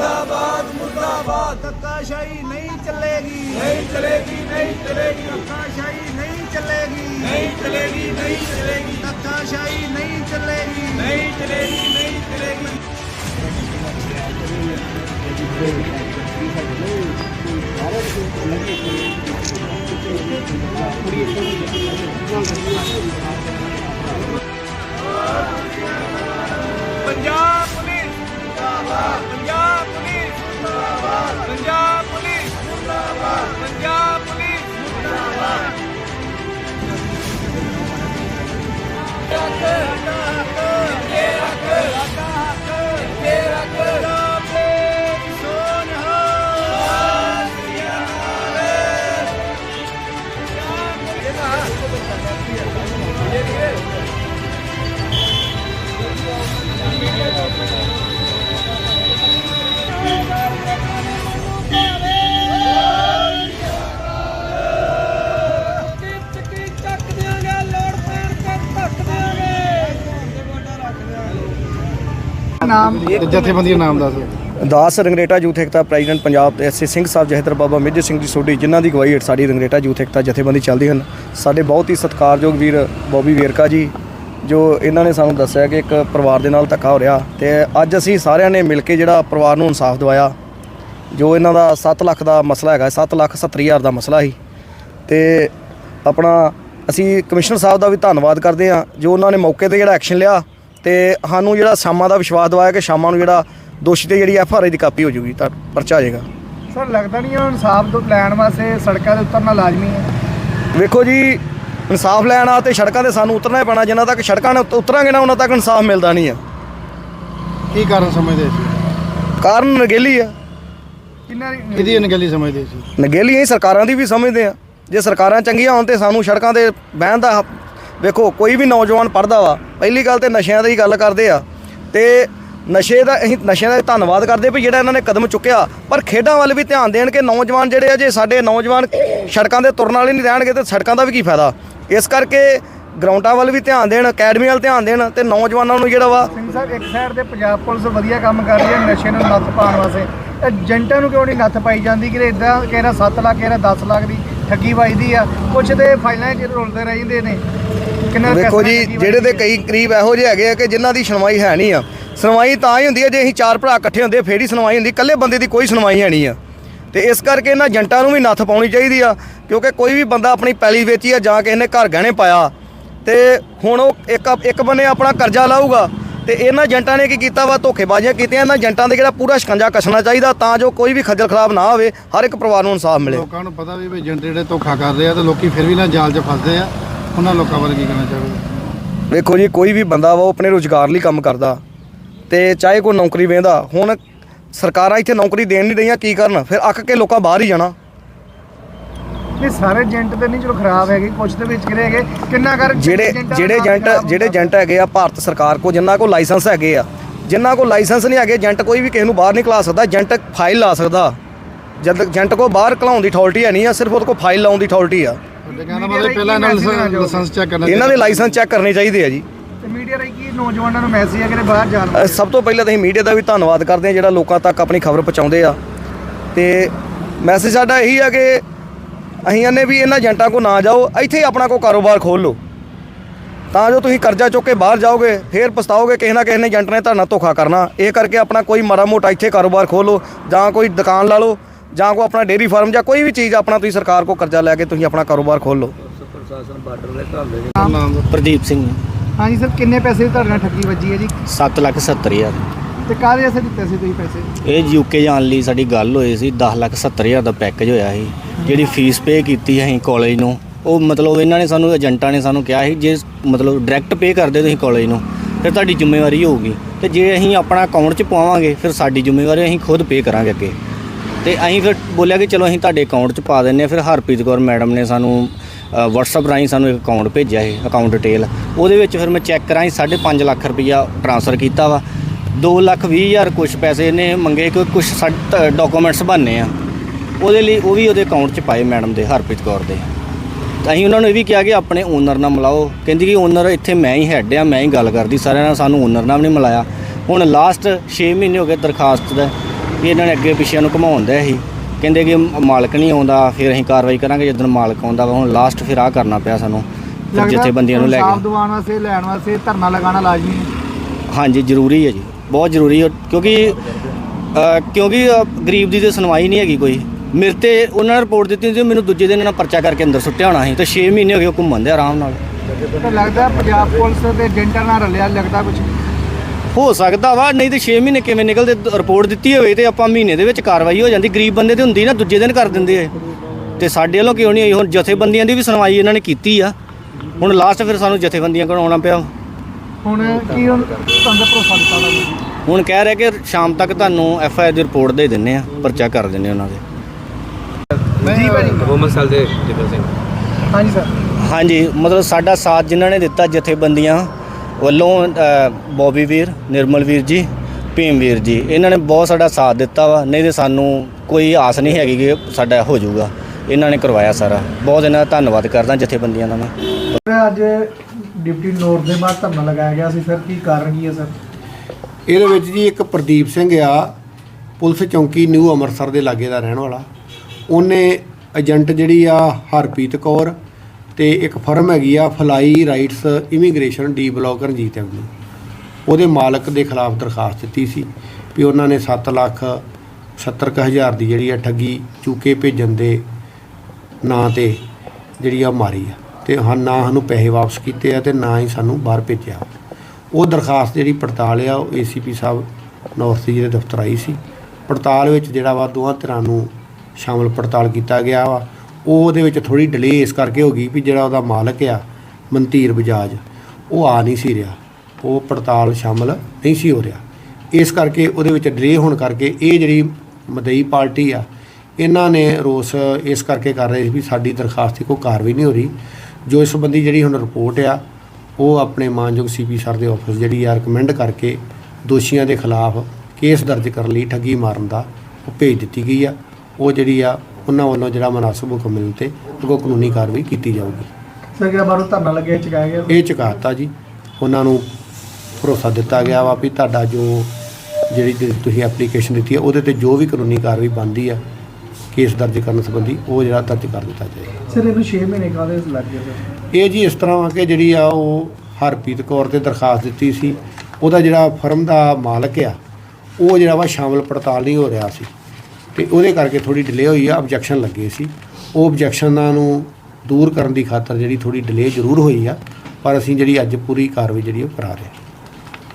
ਮੁਰਦਾਬਾਦ ਮੁਰਦਾਬਾਦ। ਧੱਕਾਸ਼ਾਹੀ ਨਹੀਂ ਚੱਲੇਗੀ। ਨਹੀਂ ਚਲੇਗੀ ਨਹੀਂ ਚਲੇਗੀ। ਧੱਕਾਸ਼ਾਹੀ ਨਹੀਂ ਚੱਲੇਗੀ। ਨਹੀਂ ਚਲੇਗੀ ਨਹੀਂ ਚਲੇਗੀ। ਧੱਕਾਸ਼ਾਹੀ ਨਹੀਂ ਚੱਲੇਗੀ। ਨਹੀਂ ਚਲੇਗੀ ਨਹੀਂ ਚਲੇਗੀ। ਪੰਜਾਬ doctor. ਨਾਮ? ਜਥੇਬੰਦੀ ਦਾ ਨਾਮ ਦੱਸ ਦਾਸ ਰੰਗਰੇਟਾ ਯੂਥ ਏਕਤਾ ਪ੍ਰੈਜ਼ੀਡੈਂਟ ਪੰਜਾਬ ਦੇ ਐਸਏ ਸਿੰਘ ਸਾਹਿਬ ਜਹੇਦਰ ਬਾਬਾ ਮੇਜਰ ਸਿੰਘ ਜੀ ਸੋਢੀ ਜਿਨ੍ਹਾਂ ਦੀ ਅਗਵਾਈ ਹੇਠ ਸਾਡੀ ਰੰਗਰੇਟਾ ਯੂਥ ਏਕਤਾ ਜਥੇਬੰਦੀ ਚੱਲਦੀ ਹਨ। ਸਾਡੇ ਬਹੁਤ ਹੀ ਸਤਿਕਾਰਯੋਗ ਵੀਰ ਬੋਬੀ ਵੇਰਕਾ ਜੀ ਜੋ ਇਹਨਾਂ ਨੇ ਸਾਨੂੰ ਦੱਸਿਆ ਕਿ ਇੱਕ ਪਰਿਵਾਰ ਦੇ ਨਾਲ ਧੱਕਾ ਹੋ ਰਿਹਾ ਤੇ ਅੱਜ ਅਸੀਂ ਸਾਰਿਆਂ ਨੇ ਮਿਲ ਕੇ ਜਿਹੜਾ ਪਰਿਵਾਰ ਨੂੰ ਇਨਸਾਫ ਦਿਵਾਇਆ ਜੋ ਇਹਨਾਂ ਦਾ 7 ਲੱਖ ਦਾ ਮਸਲਾ ਹੈਗਾ 7 ਲੱਖ 70 ਹਜ਼ਾਰ ਦਾ ਮਸਲਾ ਸੀ। ਤੇ ਆਪਣਾ ਅਸੀਂ ਕਮਿਸ਼ਨਰ ਸਾਹਿਬ ਦਾ ਵੀ ਧੰਨਵਾਦ ਕਰਦੇ ਹਾਂ ਜੋ ਉਹਨਾਂ ਨੇ ਮੌਕੇ ਤੇ ਜਿਹੜਾ ਐਕਸ਼ਨ ਲਿਆ ਤੇ ਸਾਨੂੰ ਜਿਹੜਾ ਸ਼ਾਮਾਂ ਦਾ ਵਿਸ਼ਵਾਸ ਦਿਵਾਇਆ ਕਿ ਸ਼ਾਮਾਂ ਨੂੰ ਜਿਹੜਾ ਦੋਸ਼ੀ ਤੇ ਜਿਹੜੀ ਐਫ ਆਰ ਆਈ ਦੀ ਕਾਪੀ ਹੋ ਜੂਗੀ ਤਾਂ ਪਰਚਾ ਆ ਜਾਏਗਾ। ਸਰ ਲੱਗਦਾ ਨਹੀਂ ਉਹ ਇਨਸਾਫ ਤੋਂ ਲੈਣ ਵਾਸਤੇ ਸੜਕਾਂ ਤੇ ਉਤਰਨਾ ਲਾਜ਼ਮੀ ਹੈ? ਵੇਖੋ ਜੀ ਇਨਸਾਫ ਲੈਣ ਆ ਤੇ ਸੜਕਾਂ ਤੇ ਸਾਨੂੰ ਉਤਰਨਾ ਹੀ ਪੈਣਾ ਜਿੰਨਾ ਤੱਕ ਸੜਕਾਂ ਨੇ ਉਤ- ਉਤਰਾਂਗੇ ਨਾ ਉਹਨਾਂ ਤੱਕ ਇਨਸਾਫ ਮਿਲਦਾ ਨਹੀਂ ਆ। ਕੀ ਕਾਰਨ ਸਮਝਦੇ ਸੀ? ਕਾਰਨ ਨਗੇਲੀ ਆ। ਕਿੰਨਾ ਕਿਹਦੀ ਅਣਗਹਿਲੀ ਸਮਝਦੇ ਸੀ? ਨਗੇਲੀ ਹੀ ਸਰਕਾਰਾਂ ਦੀ ਵੀ ਸਮਝਦੇ ਆ। ਜੇ ਸਰਕਾਰਾਂ ਚੰਗੀਆਂ ਹੋਣ ਤੇ ਸਾਨੂੰ ਸੜਕਾਂ ਤੇ ਬਹਿਣ ਦਾ ਵੇਖੋ, ਕੋਈ ਵੀ ਨੌਜਵਾਨ ਪੜਦਾ ਵਾ, ਪਹਿਲੀ ਗੱਲ ਤੇ ਨਸ਼ਿਆਂ ਦੀ ਗੱਲ ਕਰਦੇ ਆ, ਤੇ ਨਸ਼ੇ ਦਾ ਅਸੀਂ ਨਸ਼ਿਆਂ ਦਾ ਧੰਨਵਾਦ ਕਰਦੇ ਵੀ ਜਿਹੜਾ ਇਹਨਾਂ ਨੇ ਕਦਮ ਚੁੱਕਿਆ, ਪਰ ਖੇਡਾਂ ਵੱਲ ਵੀ ਧਿਆਨ ਦੇਣ ਕਿ ਨੌਜਵਾਨ ਜਿਹੜੇ ਆ, ਜੇ ਸਾਡੇ ਨੌਜਵਾਨ ਸੜਕਾਂ ਦੇ ਤੁਰਨ ਵਾਲੇ ਨਹੀਂ ਰਹਿਣਗੇ, ਤੇ ਸੜਕਾਂ ਦਾ ਵੀ ਕੀ ਫਾਇਦਾ? ਇਸ ਕਰਕੇ ਗਰਾਊਂਡਾਂ ਵੱਲ ਵੀ ਧਿਆਨ ਦੇਣ ਅਕੈਡਮੀ ਵੱਲ ਧਿਆਨ ਦੇਣ, ਤੇ ਨੌਜਵਾਨਾਂ ਨੂੰ ਜਿਹੜਾ ਵਾ ਸਿੰਘ ਸਾਹਿਬ, ਇੱਕ ਸਾਈਡ ਤੇ ਪੰਜਾਬ ਪੁਲਿਸ ਵਧੀਆ ਕੰਮ ਕਰ ਰਹੀ ਹੈ ਨਸ਼ੇ ਨੂੰ ਨੱਥ ਪਾਉਣ ਵਾਸਤੇ। ਏਜੰਟਾਂ ਨੂੰ ਕਿਉਂ ਨਹੀਂ ਨੱਥ ਪਾਈ ਜਾਂਦੀ ਕਿ ਇਦਾਂ ਕਿਹੜਾ 7 ਲੱਖ ਕਿਹੜਾ 10 ਲੱਖ ਦੀ ਠੱਗੀ ਵੱਜਦੀ ਆ? ਕੁਛ ਤੇ ਫਾਈਲਾਂ 'ਚ ਰੁਲਦੇ ਰਹਿੰਦੇ ਨੇ। ਵੇਖੋ ਜੀ ਜਿਹੜੇ ਦੇ ਕਈ ਕਰੀਬ ਇਹੋ ਜਿਹੇ ਹੈਗੇ ਆ ਕਿ ਜਿਨ੍ਹਾਂ ਦੀ ਸੁਣਵਾਈ ਹੈ ਨਹੀਂ ਆ। ਸੁਣਵਾਈ ਤਾਂ ਹੀ ਹੁੰਦੀ ਹੈ ਜੇ ਅਸੀਂ ਚਾਰ ਭਰਾ ਇਕੱਠੇ ਹੁੰਦੇ ਫੇਰ ਹੀ ਸੁਣਵਾਈ ਹੁੰਦੀ ਇਕੱਲੇ ਬੰਦੇ ਦੀ ਕੋਈ ਸੁਣਵਾਈ ਹੈ ਨਹੀਂ ਆ। ਤੇ ਇਸ ਕਰਕੇ ਇਹਨਾਂ ਏਜੰਟਾਂ ਨੂੰ ਵੀ ਨੱਥ ਪਾਉਣੀ ਚਾਹੀਦੀ ਆ ਕਿਉਂਕਿ ਕੋਈ ਵੀ ਬੰਦਾ ਆਪਣੀ ਪੈਲੀ ਵੇਚੀ ਆ ਜਾਂ ਕਿਸੇ ਨੇ ਘਰ ਗਹਿਣੇ ਪਾਇਆ ਤੇ ਹੁਣ ਉਹ ਇੱਕ ਇੱਕ ਬੰਨੇ ਆਪਣਾ ਕਰਜ਼ਾ ਲਾਊਗਾ ਤੇ ਇਹਨਾਂ ਏਜੰਟਾਂ ਨੇ ਕੀ ਕੀਤਾ ਵਾ ਧੋਖੇਬਾਜ਼ੀਆਂ ਕੀਤੀਆਂ ਇਹਨਾਂ ਏਜੰਟਾਂ ਦੇ ਜਿਹੜਾ ਪੂਰਾ ਸ਼ਿਕੰਜਾ ਕੱਸਣਾ ਚਾਹੀਦਾ ਤਾਂ ਜੋ ਕੋਈ ਵੀ ਖੱਜਲ ਖਰਾਬ ਨਾ ਹੋਵੇ ਹਰ ਇੱਕ ਪਰਿਵਾਰ ਨੂੰ ਇਨਸਾਫ ਮਿਲੇ। ਲੋਕਾਂ ਨੂੰ ਪਤਾ ਵੀ ਵੀ ਏਜੰਟ ਜਿਹੜੇ ਧੋਖਾ ਕਰਦੇ ਆ ਤੇ ਲੋਕੀ ਫਿਰ ਵੀ ਨਾ ਜਾਲ 'ਚ ਫਸਦੇ ਆ। ਉਹਨਾਂ ਲੋਕਾਂ ਬਾਰੇ ਕੀ ਕਹਿਣਾ ਚਾਹੋਗੇ? ਵੇਖੋ ਜੀ ਕੋਈ ਵੀ ਬੰਦਾ ਵਾ ਉਹ ਆਪਣੇ ਰੋਜ਼ਗਾਰ ਲਈ ਕੰਮ ਕਰਦਾ। ਤੇ ਚਾਹੇ ਕੋਈ ਨੌਕਰੀ ਵੇਂਦਾ ਹੁਣ ਸਰਕਾਰਾਂ ਇੱਥੇ ਨੌਕਰੀ ਦੇਣ ਨਹੀਂ ਰਹੀਆਂ ਕੀ ਕਰਨ? ਫਿਰ ਅੱਕ ਕੇ ਲੋਕਾਂ ਬਾਹਰ ਹੀ ਜਾਣਾ। ਨਹੀਂ ਸਾਰੇ ਏਜੰਟ ਤੇ ਨਹੀਂ ਚਲੋ ਖਰਾਬ ਹੈਗੇ ਕੁਛ ਦੇ ਵਿੱਚ ਕਿਹੜੇ ਹੈਗੇ। ਕਿੰਨਾ ਕਰ ਜਿਹੜੇ ਜਿਹੜੇ ਏਜੰਟ ਜਿਹੜੇ। ਏਜੰਟ ਹੈਗੇ ਆ ਭਾਰਤ ਸਰਕਾਰ ਕੋ ਜਿਨ੍ਹਾਂ ਕੋ ਲਾਇਸੈਂਸ ਹੈਗੇ ਆ ਜਿਨ੍ਹਾਂ ਕੋ ਲਾਇਸੈਂਸ ਨਹੀਂ ਹੈਗੇ ਏਜੰਟ ਕੋਈ ਵੀ ਕਿਸੇ ਨੂੰ ਬਾਹਰ ਨਹੀਂ ਖਲਾ ਸਕਦਾ ਏਜੰਟ ਫਾਈਲ ਲਾ ਸਕਦਾ। ਜਦ ਏਜੰਟ ਕੋ ਬਾਹਰ ਖਲਾਉਣ ਦੀ ਅਥਾਰਟੀ ਹੈ ਨਹੀਂ ਆ ਸਿਰਫ ਉਹਦੇ ਕੋ ਫਾਈਲ ਲਾਉਣ ਦੀ ਅਥਾਰਟੀ ਆ। ਮਤਲਬ ਪਹਿਲਾਂ ਇਹਨਾਂ ਨੂੰ ਲਾਇਸੈਂਸ ਚੈੱਕ ਕਰਨਾ ਇਹਨਾਂ ਦੇ ਲਾਇਸੈਂਸ ਚੈੱਕ ਕਰਨੇ ਚਾਹੀਦੇ ਆ ਜੀ। ਤੇ ਮੀਡੀਆ ਰਾਹੀਂ ਕੀ ਨੌਜਵਾਨਾਂ ਨੂੰ ਮੈਸੇਜ ਹੈ ਕਿ ਬਾਹਰ ਜਾਣ ਅ, ਸਭ ਤੋਂ ਪਹਿਲਾਂ ਤਾਂ ਅਸੀਂ ਮੀਡੀਆ ਦਾ ਵੀ ਧੰਨਵਾਦ ਕਰਦੇ ਹਾਂ ਜਿਹੜਾ ਲੋਕਾਂ ਤੱਕ ਆਪਣੀ ਖਬਰ ਪਹੁੰਚਾਉਂਦੇ ਆ। ਤੇ ਮੈਸੇਜ ਸਾਡਾ ਇਹੀ ਆ ਕਿ ਅਸੀਂ ਇਹਨੇ ਵੀ ਇਹਨਾਂ ਏਜੰਟਾਂ ਕੋ ਨਾ ਜਾਓ ਇੱਥੇ ਹੀ ਆਪਣਾ ਕੋ ਕਾਰੋਬਾਰ ਖੋਲ ਲਓ। ਤਾਂ ਜੋ ਤੁਸੀਂ ਕਰਜ਼ਾ ਚੁੱਕ ਕੇ ਬਾਹਰ ਜਾਓਗੇ ਫੇਰ ਪਛਤਾਓਗੇ ਕਿਸੇ ਨਾ ਕਿਸੇ ਨੇ ਏਜੰਟ ਨੇ ਤੁਹਾਡਾ ਧੋਖਾ ਕਰਨਾ। ਇਹ ਕਰਕੇ ਆਪਣਾ ਕੋਈ ਮਾੜਾ ਮੋਟਾ ਇੱਥੇ ਕਾਰੋਬਾਰ ਖੋਲੋ ਜਾਂ ਕੋਈ ਦੁਕਾਨ ਲਾ ਲਓ। ਜਾਂ ਕੋ ਆਪਣਾ ਡੇਰੀ ਫਾਰਮ ਜਾਂ ਕੋਈ ਵੀ ਚੀਜ਼ ਆਪਣਾ ਤੁਸੀਂ ਸਰਕਾਰ ਕੋ ਕਰਜ਼ਾ ਲੈ ਕੇ ਤੁਸੀਂ ਆਪਣਾ ਕਾਰੋਬਾਰ ਖੋਲ ਲਓ। ਪ੍ਰਦੀਪ ਸਿੰਘ। ਹਾਂਜੀ ਸਰ ਕਿੰਨੇ ਪੈਸੇ ਦੀ ਤੁਹਾਡੇ ਨਾਲ ਠੱਗੀ ਵੱਜੀ ਹੈ ਜੀ? 7 ਲੱਖ 70 ਹਜ਼ਾਰ। ਤੇ ਕਾਹਦੇ ਵਾਸਤੇ ਦਿੱਤੇ ਸੀ ਤੁਸੀਂ ਪੈਸੇ? ਇਹ ਯੂਕੇ ਜਾਣ ਲਈ ਸਾਡੀ ਗੱਲ ਹੋਈ ਸੀ 10 ਲੱਖ 70 ਹਜ਼ਾਰ ਦਾ ਪੈਕੇਜ ਹੋਇਆ ਸੀ। ਜਿਹੜੀ ਫੀਸ ਪੇ ਕੀਤੀ ਅਸੀਂ ਕਾਲਜ ਨੂੰ ਉਹ ਮਤਲਬ ਇਹਨਾਂ ਨੇ ਸਾਨੂੰ ਏਜੰਟਾਂ ਨੇ ਸਾਨੂੰ ਕਿਹਾ ਸੀ ਜੇ ਮਤਲਬ ਡਾਇਰੈਕਟ ਪੇ ਕਰਦੇ ਤੁਸੀਂ ਕਾਲਜ ਨੂੰ ਫਿਰ ਤੁਹਾਡੀ ਜ਼ਿੰਮੇਵਾਰੀ ਹੋਊਗੀ। ਤੇ ਜੇ ਅਸੀਂ ਆਪਣਾ ਅਕਾਊਂਟ 'ਚ ਪਵਾਵਾਂਗੇ ਫਿਰ ਸਾਡੀ ਜ਼ਿੰਮੇਵਾਰੀ ਅਸੀਂ ਖੁਦ ਪੇ ਕਰਾਂਗੇ ਅੱਗੇ। ਤੇ ਅਸੀਂ ਫਿਰ ਬੋਲਿਆ ਕਿ ਚਲੋ ਅਸੀਂ ਤੁਹਾਡੇ ਅਕਾਊਂਟ 'ਚ ਪਾ ਦਿੰਨੇ ਆ ਫਿਰ ਹਰਪ੍ਰੀਤ ਕੌਰ ਮੈਡਮ ਨੇ ਸਾਨੂੰ ਅ, WhatsApp ਰਾਹੀਂ ਸਾਨੂੰ ਇੱਕ ਅਕਾਊਂਟ ਭੇਜਿਆ ਸੀ ਅਕਾਊਂਟ ਡਿਟੇਲ ਉਹਦੇ ਵਿੱਚ ਫਿਰ ਮੈਂ ਚੈੱਕ ਕਰਾਂ 5.5 ਲੱਖ ਰੁਪਈਆ ਟ੍ਰਾਂਸਫਰ ਕੀਤਾ ਵਾ। 2 ਲੱਖ 20 ਹਜ਼ਾਰ ਕੁਝ ਪੈਸੇ ਇਹਨੇ ਮੰਗੇ ਕਿ ਕੁਝ ਡਾਕੂਮੈਂਟਸ ਬਣਨੇ ਆ। ਉਹਦੇ ਲਈ ਉਹ ਵੀ ਉਹਦੇ ਅਕਾਊਂਟ 'ਚ ਪਾਏ ਮੈਡਮ ਦੇ ਹਰਪ੍ਰੀਤ ਕੌਰ ਦੇ। ਤਾਂ ਅਸੀਂ ਉਹਨਾਂ ਨੂੰ ਇਹ ਵੀ ਕਿਹਾ ਕਿ ਆਪਣੇ ਓਨਰ ਨਾਲ ਮਿਲਾਓ। ਕਹਿੰਦੀ ਕਿ ਓਨਰ ਇੱਥੇ ਮੈਂ ਹੀ ਹੈਡ ਆ ਮੈਂ ਹੀ ਗੱਲ ਕਰਦੀ। ਸਾਰਿਆਂ ਨਾਲ ਸਾਨੂੰ ਓਨਰ ਨਾਲ ਵੀ ਨਹੀਂ ਮਿਲਾਇਆ। ਹੁਣ ਲਾਸਟ 6 ਮਹੀਨੇ ਹੋ ਗਏ ਦਰਖਾਸਤ ਦਾ। ਕਿ ਇਹਨਾਂ ਨੇ ਅੱਗੇ ਪਿੱਛੇ ਨੂੰ ਘਮਾਉਂਦਾ ਸੀ। ਕਹਿੰਦੇ ਕਿ ਮਾਲਕ ਨਹੀਂ ਆਉਂਦਾ ਫਿਰ ਅਸੀਂ ਕਾਰਵਾਈ ਕਰਾਂਗੇ ਜਦੋਂ ਮਾਲਕ ਆਉਂਦਾ ਵਾ। ਹੁਣ ਲਾਸਟ ਫਿਰ ਆ ਕਰਨਾ ਪਿਆ ਸਾਨੂੰ। ਫਿਰ ਜਥੇਬੰਦੀਆਂ ਨੂੰ ਲੈ ਕੇ। ਦਿਵਾਉਣ ਵਾਸਤੇ ਲੈਣ ਵਾਸਤੇ ਧਰਨਾ ਲਗਾਉਣਾ ਲਾਜ਼ਮੀ ਹੈ। ਹਾਂਜੀ ਜ਼ਰੂਰੀ ਹੈ ਜੀ। ਬਹੁਤ ਜ਼ਰੂਰੀ ਹੈ। ਕਿਉਂਕਿ ਕਿਉਂਕਿ ਗਰੀਬ ਦੀ ਤੇ ਸੁਣਵਾਈ ਨਹੀਂ ਹੈਗੀ ਕੋਈ। ਮੇਰੇ ਤੇ ਉਹਨਾਂ ਨੇ ਰਿਪੋਰਟ ਦਿੱਤੀ ਸੀ ਮੈਨੂੰ ਦੂਜੇ ਦਿਨ ਇਹਨਾਂ ਪਰਚਾ ਕਰਕੇ ਅੰਦਰ ਸੁੱਟਿਆ ਹੋਣਾ ਸੀ। ਤੇ 6 ਮਹੀਨੇ ਹੋ ਗਏ ਉਹ ਘੁੰਮਣ ਦੇ ਆਰਾਮ ਨਾਲ। ਲੱਗਦਾ ਪੰਜਾਬ ਪੁਲਿਸ ਤੇ ਏਜੰਟਾਂ ਨਾਲ ਰਲਿਆ ਲੱਗਦਾ ਕੁਝ ਹੋ ਸਕਦਾ ਵਾ ਨਹੀਂ ਤੇ 6 ਮਹੀਨੇ ਕਿਵੇਂ ਨਿਕਲਦੇ? ਰਿਪੋਰਟ ਦਿੱਤੀ ਹੋਵੇ ਤੇ ਆਪਾਂ ਮਹੀਨੇ ਦੇ ਵਿੱਚ ਕਾਰਵਾਈ ਹੋ ਜਾਂਦੀ। ਗਰੀਬ ਬੰਦੇ ਤੇ ਹੁੰਦੀ ਨਾ ਦੂਜੇ ਦਿਨ ਕਰ ਦਿੰਦੇ ਆ ਤੇ ਸਾਡੇ ਵੱਲੋਂ ਕਿਉਂ ਨਹੀਂ ਹੋਈ ਹੁਣ ਜਥੇਬੰਦੀਆਂ ਦੀ ਵੀ ਸੁਣਵਾਈ ਇਹਨਾਂ ਨੇ ਕੀਤੀ ਆ। ਹੁਣ ਲਾਸਟ ਫਿਰ ਸਾਨੂੰ ਜਥੇਬੰਦੀਆਂ ਕੋਲ ਆਉਣਾ ਪਿਆ ਹੁਣ ਕੀ ਹੁਣ ਤੁਹਾਨੂੰ ਭਰੋਸਾ ਦਿੱਤਾ ਲੱਗਦਾ ਹੁਣ ਕਹਿ ਰਹੇ ਕਿ ਸ਼ਾਮ ਤੱਕ ਤੁਹਾਨੂੰ ਐਫ ਆਈ ਆਰ ਦੀ ਰਿਪੋਰਟ ਦੇ ਦਿੰਨੇ ਆ ਪਰਚਾ ਕਰ ਦਿੰਨੇ ਉਹਨਾਂ ਦੇ। ਜੀ ਭਾਜੀ ਮੁਹੰਮਦ ਸਾਲ ਦੇ ਜਿੱਦਲ ਸਿੰਘ। ਹਾਂਜੀ ਸਰ। ਹਾਂਜੀ ਮਤਲਬ ਸਾਡਾ ਸਾਥ ਜਿਨ੍ਹਾਂ ਨੇ ਦਿੱਤਾ ਜਥੇਬੰਦੀਆਂ ਵੱਲੋਂ ਬੋਬੀ ਵੀਰ ਨਿਰਮਲ ਵੀਰ ਜੀ ਭੀਮ ਵੀਰ ਜੀ ਇਹਨਾਂ ਨੇ ਬਹੁਤ ਸਾਡਾ ਸਾਥ ਦਿੱਤਾ ਵਾ। ਨਹੀਂ ਤੇ ਸਾਨੂੰ ਕੋਈ ਆਸ ਨਹੀਂ ਹੈਗੀ ਕਿ ਸਾਡਾ ਹੋ ਜਾਊਗਾ। ਇਹਨਾਂ ਨੇ ਕਰਵਾਇਆ ਸਾਰਾ। ਬਹੁਤ ਇਹਨਾਂ ਦਾ ਧੰਨਵਾਦ ਕਰਦਾ ਜਥੇਬੰਦੀਆਂ ਦਾ ਮੈਂ ਅੱਜ ਡਿਪਟੀ ਨੋਟ ਦੇ ਬਾਅਦ ਧਰਨਾ ਲਗਾਇਆ ਗਿਆ ਸੀ। ਸਰ ਕੀ ਕਾਰਨ ਕੀ ਹੈ ਸਰ? ਇਹਦੇ ਵਿੱਚ ਜੀ ਇੱਕ ਪ੍ਰਦੀਪ ਸਿੰਘ ਆ ਪੁਲਿਸ ਚੌਂਕੀ ਨਿਊ ਅੰਮ੍ਰਿਤਸਰ ਦੇ ਲਾਗੇ ਦਾ ਰਹਿਣ ਵਾਲਾ। ਉਹਨੇ ਏਜੰਟ ਜਿਹੜੀ ਆ ਹਰਪ੍ਰੀਤ ਕੌਰ ਤੇ ਇੱਕ ਫਰਮ ਹੈਗੀ ਆ fly rights immigration D block Ranjit avenue ਉਹਦੇ ਮਾਲਕ ਦੇ ਖਿਲਾਫ ਦਰਖਾਸਤ ਦਿੱਤੀ ਸੀ ਵੀ ਉਹਨਾਂ ਨੇ 7 ਲੱਖ 70 ਕੁ ਹਜ਼ਾਰ ਦੀ ਜਿਹੜੀ ਆ ਠੱਗੀ ਚੂਕੇ ਭੇਜਣ ਦੇ ਨਾਂ ਤੇ ਜਿਹੜੀ ਆ ਮਾਰੀ ਆ। ਤੇ ਹਾਂ, ਨਾ ਸਾਨੂੰ ਪੈਸੇ ਵਾਪਸ ਕੀਤੇ ਆ ਤੇ ਨਾ ਹੀ ਸਾਨੂੰ ਬਾਹਰ ਭੇਜਿਆ। ਉਹ ਦਰਖਾਸਤ ਜਿਹੜੀ ਪੜਤਾਲ ਆ, ਉਹ ਏਸੀਪੀ ਸਾਹਿਬ ਨੌਰਥ ਜੀ ਦੇ ਦਫ਼ਤਰ ਆਈ ਸੀ। ਪੜਤਾਲ ਵਿੱਚ ਜਿਹੜਾ ਵਾ ਦੋਹਾਂ ਧਿਰਾਂ ਨੂੰ ਸ਼ਾਮਲ ਪੜਤਾਲ ਕੀਤਾ ਗਿਆ ਵਾ। ਉਹ ਉਹਦੇ ਵਿੱਚ ਥੋੜੀ ਡਿਲੇ ਇਸ ਕਰਕੇ ਹੋ ਗਈ ਵੀ ਜਿਹੜਾ ਉਹਦਾ ਮਾਲਕ ਆ, ਮਨਤੀਰ ਬਜਾਜ, ਉਹ ਆ ਨਹੀਂ ਸੀ ਰਿਹਾ। ਉਹ ਪੜਤਾਲ ਸ਼ਾਮਲ ਨਹੀਂ ਸੀ ਹੋ ਰਿਹਾ। ਇਸ ਕਰਕੇ ਉਹਦੇ ਵਿੱਚ ਡਿਲੇ ਹੋਣ ਕਰਕੇ ਇਹ ਜਿਹੜੀ ਮਦਈ ਪਾਰਟੀ ਆ, ਇਹਨਾਂ ਨੇ ਰੋਸ ਇਸ ਕਰਕੇ ਕਰ ਰਹੇ ਸੀ ਵੀ ਸਾਡੀ ਦਰਖਾਸਤ ਤੇ ਕੋਈ ਕਾਰਵਾਈ ਨਹੀਂ ਹੋ ਰਹੀ। ਜੋ ਇਸ ਸੰਬੰਧੀ ਜਿਹੜੀ ਹੁਣ ਰਿਪੋਰਟ ਆ, ਉਹ ਆਪਣੇ ਮਾਨਯੋਗ ਸੀਪੀ ਸਰ ਦੇ ਆਫਿਸ ਜਿਹੜੀ ਆ ਰეკਮੈਂਡ ਕਰਕੇ ਦੋਸ਼ੀਆਂ ਦੇ ਖਿਲਾਫ ਕੇਸ ਦਰਜ ਕਰਨ ਲਈ ਠੱਗੀ ਮਾਰਨ ਦਾ ਉਹ ਭੇਜ ਦਿੱਤੀ ਗਈ ਆ। ਉਹ ਜਿਹੜੀ ਆ ਉਹਨਾਂ ਵੱਲੋਂ ਜਿਹੜਾ ਮਨਾਸਬ ਹੁਕਮ ਮਿਲਣ ਤੇ ਅੱਗੋਂ ਕਾਨੂੰਨੀ ਕਾਰਵਾਈ ਕੀਤੀ ਜਾਊਗੀ। ਸਰ ਜਿਹੜਾ ਬਾਹਰੋਂ ਧਰਨਾ ਲੱਗਿਆ ਚੁਕਾਇਆ ਗਿਆ? ਇਹ ਚੁਕਾਤਾ ਜੀ। ਉਹਨਾਂ ਨੂੰ ਭਰੋਸਾ ਦਿੱਤਾ ਗਿਆ ਵਾ ਵੀ ਤੁਹਾਡਾ ਜੋ ਜਿਹੜੀ ਜਿਹੜੀ ਤੁਸੀਂ ਐਪਲੀਕੇਸ਼ਨ ਦਿੱਤੀ ਹੈ ਉਹਦੇ ਤੇ ਜੋ ਵੀ ਕਾਨੂੰਨੀ ਕਾਰਵਾਈ ਬਣਦੀ ਆ ਕੇਸ ਦਰਜ ਕਰਨ ਸੰਬੰਧੀ ਉਹ ਜਿਹੜਾ ਦਰਜ ਕਰ ਦਿੱਤਾ ਜਾਏਗਾ। ਸਰ ਇਹਨੂੰ 6 ਮਹੀਨੇ ਕਾਹਦੇ ਲੱਗ ਗਏ ਸਰ? ਇਹ ਜੀ ਇਸ ਤਰ੍ਹਾਂ ਵਾ ਕਿ ਜਿਹੜੀ ਆ ਉਹ ਹਰਪ੍ਰੀਤ ਕੌਰ ਤੇ ਦਰਖਾਸਤ ਦਿੱਤੀ ਸੀ ਉਹਦਾ ਜਿਹੜਾ ਫਰਮ ਦਾ ਮਾਲਕ ਆ ਉਹ ਜਿਹੜਾ ਵਾ ਸ਼ਾਮਲ ਪੜਤਾਲ ਨਹੀਂ ਹੋ ਰਿਹਾ ਸੀ। ਤੇ ਉਹਦੇ ਕਰਕੇ ਥੋੜੀ ਡਿਲੇ ਹੋਈ ਆ ਆਬਜੈਕਸ਼ਨ ਲੱਗੇ ਸੀ। ਉਹ ਆਬਜੈਕਸ਼ਨਾਂ ਨੂੰ ਦੂਰ ਕਰਨ ਦੀ ਖਾਤਰ ਜਿਹੜੀ ਥੋੜੀ ਡਿਲੇ ਜ਼ਰੂਰ ਹੋਈ ਆ, ਪਰ ਅਸੀਂ ਜਿਹੜੀ ਅੱਜ ਪੂਰੀ ਕਾਰਵਾਈ ਜਿਹੜੀ ਉਹ ਕਰਾ ਰਹੇ ਹਾਂ।